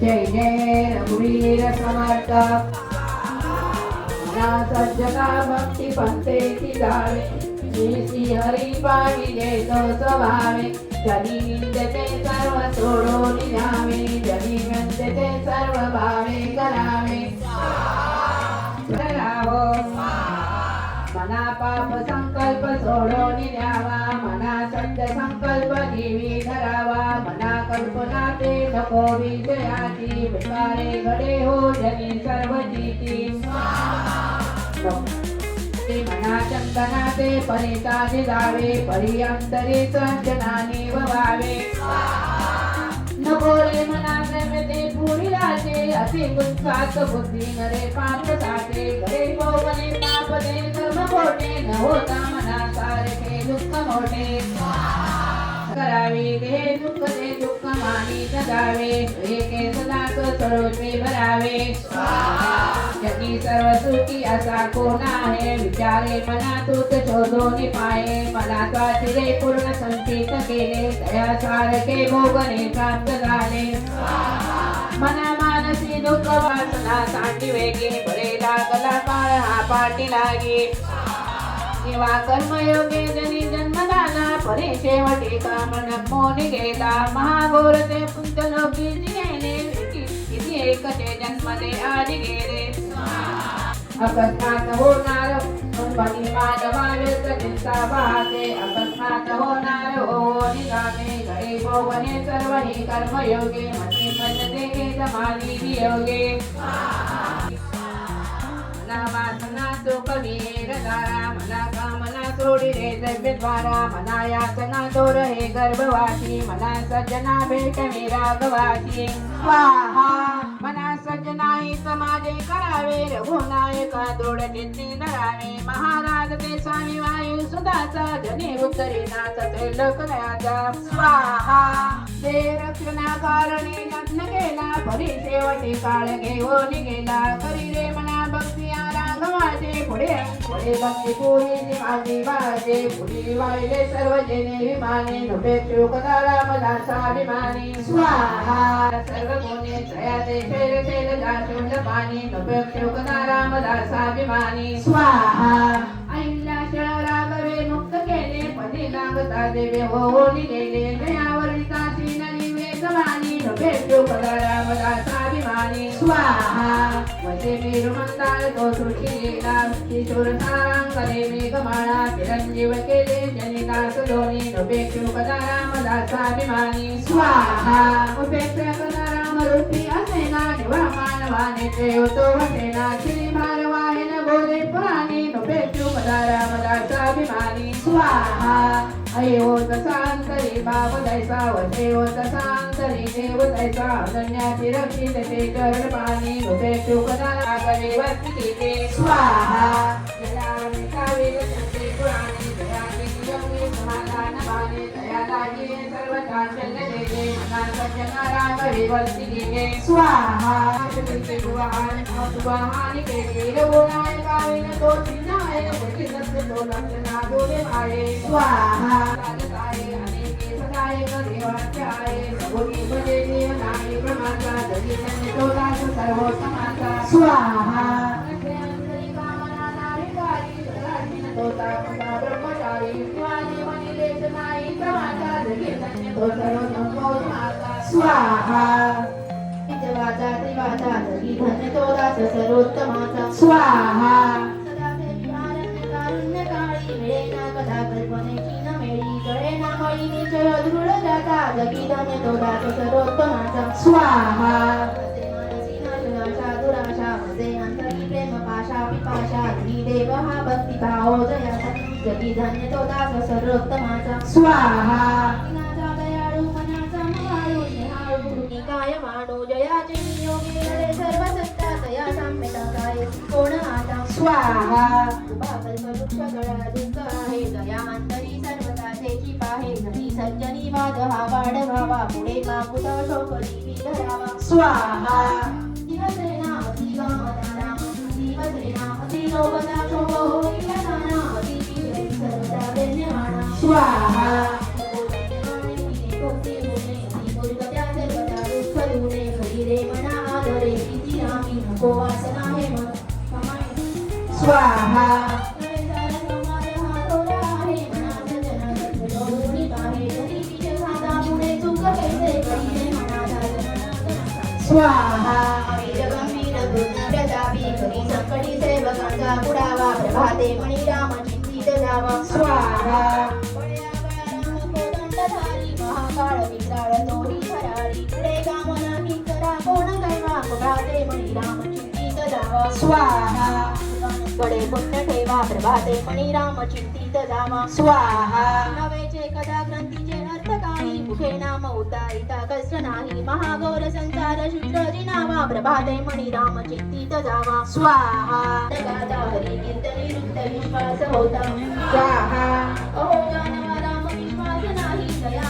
जय जय रघुवीर समर्थ. ना सज्जता भक्ती पंथेची जावे श्री श्री हरी पाहिजे तो स्वभावे जनी निंदते सर्व सोडून द्यावे जनी वंदते सर्व भावे करावे. करावो मना पाप संकल्प सोडून द्यावा मना सत्य संकल्प जीवी धरावा. मना कल्पना ते नको विजयाची विकारे घडे हो जगी सर्व जीती मना चंदनाचे परिताजे जावे परियंतरे संजनाने ववावे नको रे मना ते पुरी राजे अति गुंसात बुद्धी नरे पाप साठे घरे भोवने पाप दे कर्म खोटे न होता मना सारखे दुःख मोठे करावे हे दुःख ते दुःख मानी जगावे एके सदाच सरोजवे भरावे. जगी सर्व सुखी असा कोण आहे विचारे मना तूच शोधून पाये मला चिरे पूर्ण संचित केले तया सारखे भोगने प्राप्त झाले. मना मानसी दुःख वासना सांडी वेगे बरे लागला काळ हा पाठी लागे. किंवा कर्मयोगे जनी जन्म झाला परे शेवटी कामन मोनी गेला. महाघोर ते पुंतलोकी जिने किती एकटे जन्मले आधी गेले. अकस्मात होणार कंपनी मानवावे चिंता वाहते अकस्मात होणार ओ निघाले. घरे भोवने सर्व ही कर्मयोगे मती म्हणते हे समाधी वियोगे मना वासना कवी रदारा मना कामना सोडी रे द्रव्यद्वारा मना याचना दोर हे गर्भवासी. मना सज्जना भेट मी राघवासी स्वाहा मना सज्जना ही समाजे करावे. रघुनायका दोड चित्ती धरावे महाराज ते स्वामी वायू सुधाचा. जने उत्तरी नाथ त्रैलोकयाचा स्वाहा ते रक्षणा कारणे यत्न केला. परी शेवटी काळ घेऊन गेला. करी रे मना भक्ती राघवाचे पुढे पुढे भक्ती पुरी माझी वाजे पुढे वाहिले सर्व जेने विमाने नभे नुपेक्षु कदा रामदासाभिमानी स्वाहा सर्व गुणे त्रयाचे फेर फेर जाशुंड पाणी नभे नुपेक्षु कदा रामदासाभिमानी स्वाहा अहिल्या शहरा राघवे मुक्त केले पदी लागता देवे हो, होऊन गेले दयावर्णिताची नली वेगवानी नुपेक्षु कदा रामदासाभिमानी स्वाहा वसे वीर तो सुशीला किशोर सारांगले मेघमाळा चिरंजीव केले जनिदास दोनी नुपेक्षु कदा रामदासाभिमानी स्वाहा उपेक्षा कदा राम रूपी असेना निवा मानवाने ठेवतो वसेना श्री भारवाहिन बोले पुराणी नुपेक्षु कदा रामदासाभिमानी स्वाहा. अयो तसांतरी बाब दैसा वसेयो तसांतरी देव दैसा अनन्याची रक्षित ते चरण पाणी नुपेक्षु कदा रागवे वस्ती ते. स्वाहा! जयाने कावेर संते पुराणे जयाने योगी समाधान माने दया लागे सर्व चांचल्य देवे मना सज्जना रागवे वस्ती गेले स्वाहा तुझे गुवाहान अतुवाहान केले रवणाय कावेन तो तो लक्षणा दोरे भाये स्वाहा. राजताय अनेके सदाय देवाचाय सगुणी भजे देव नामी ब्रह्माचा जगी जन्य तो दास सर्वोत्तमाचा स्वाहा. सर्वोत्तमाचा स्वाहा. निश्चय दृढ जाता जगी धन्य तो दास सर्वोत्तमाचा. स्वाहा. दुराशा वसे अंतरी प्रेम पाशा पिपाशा धनी देव हा भक्ती भाव जयाचा जगी धन्य तो दास सर्वोत्तमाचा. स्वाहा. दयाळू मनाचा महाळू स्नेहाळू कृती काय मानू जयाचे नियोगे हरे सर्व सत्ता तया साम्यता काय कोण आता? स्वाहा. कृपा कल्पवृक्ष आहे दया अंतरी सर्वदा तेची पाहे घरी सज्जनी वाद हा वाढ पुढे मागुत शोक जीवी धरावा स्वाहा दिवसेना अति गामदाना दिवसेना अति लोभदा शोभ होई सर्वदा वेण्यमाना स्वाहा. स्वाहा प्रभाते मणि राम चिंतित जावा स्वाहा। महाकाळ विक्राळ तोरी फरारी पुढे कामना मी करा कोण कैवा प्रभाते मणि राम चिंतित जावा स्वाहा। कडे पुण्य ठेवा प्रभाते मणि राम चिंतित जावा स्वाहा। नवेचे कदा काही मुखे नाम उतारिता कष्ट नाही महागौर संसार शुद्रजी नावा प्रभाते मणी राम चिंतित जावा. स्वाहा. गाता हरी कीर्तनी वृत्त विश्वास होता. स्वाहा. अहो जानवा राम विश्वास नाही दया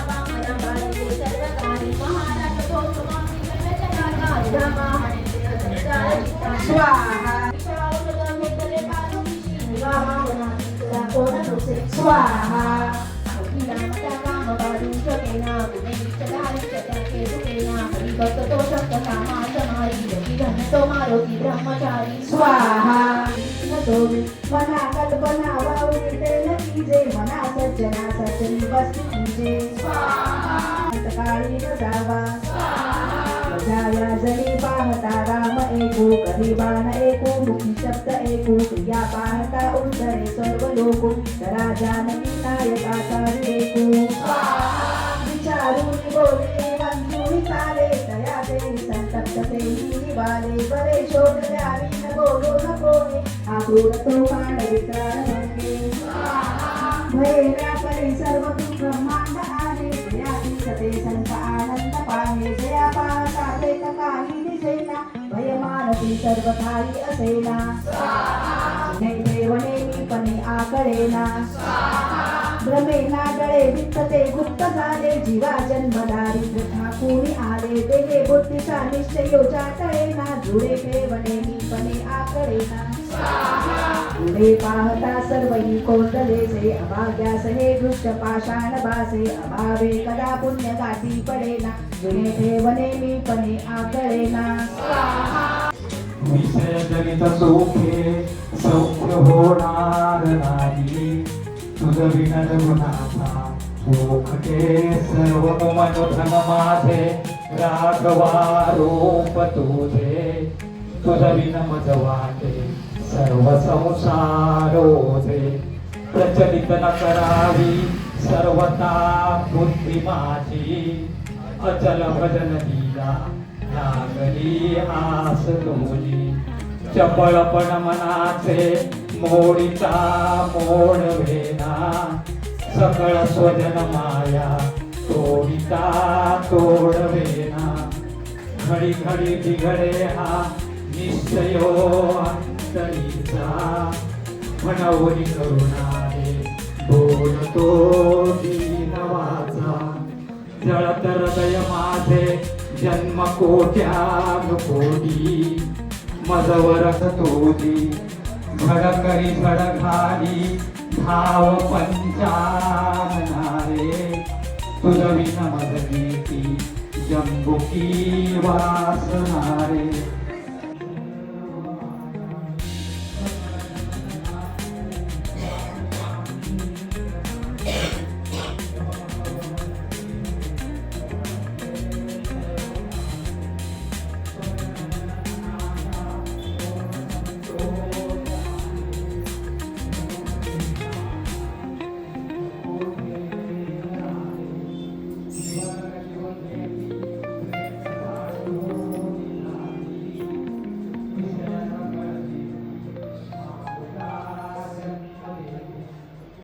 सर्व काही महाराज तो रामा हरे संसार ब्रह्मचारी स्वाहा मना कल्पना मना सज्जना सज्जनी जावा जाया जणी पाहता राम एकू कधी बाण एकू मुखी शब्द एकू क्रिया पाहता उद्धरे सर्व लोक करा जानकी नायकाचा एकू विचारून बोले संतप्त बाले बरे छोट द्यावी नको गो नको आक्रूर तो काळ विक्राळ भंगे भयरा परी सर्व दुःख ब्रह्मांड आले जयाती सते संत आनंद पाहे जया पाहता ते काही दिसेना भय मानसी सर्व काही असेना देवने पणे आकळेना स्वाहा भ्रमेना गळे वित्तते गुप्त झाले जीवा जन्मधारी प्रथा कोणी आले तेले बुद्धीचा निश्चय हो चाटळेना जुळे ठेवणे पणे आकळेना पुढे पाहता सर्वही कोंदलेसे अभाग्यास हे दृश्य पाषाण भासे अभावे कदा पुण्य गाठी पडेना जुने ठेवणे मी पणे आकळेना विषय जनित सुखे सौख्य होणार नाही. सर्व मनोधन माझे राघवा रूप तुझे तुझ विन मज वाटे सर्व संसारोधे प्रचलित न करावी सर्वता बुद्धी माझी अचल भजन दिला लागली आस तुझी चपळपण मनाचे मोडीचा मोड वेना सकळ स्वजन माया तोडिता तोड वेना. घडी घडी बिघडे हा निश्चयो अंतरीचा. म्हणवरी करुणारे बोलतो दिनवाचा जळत हृदय माझे जन्म कोट्या कोटी मजवर तोदी झडकरी झड घाली धाव पंचाननारे. तुझ विन मज गीती जंबुकी वासनारे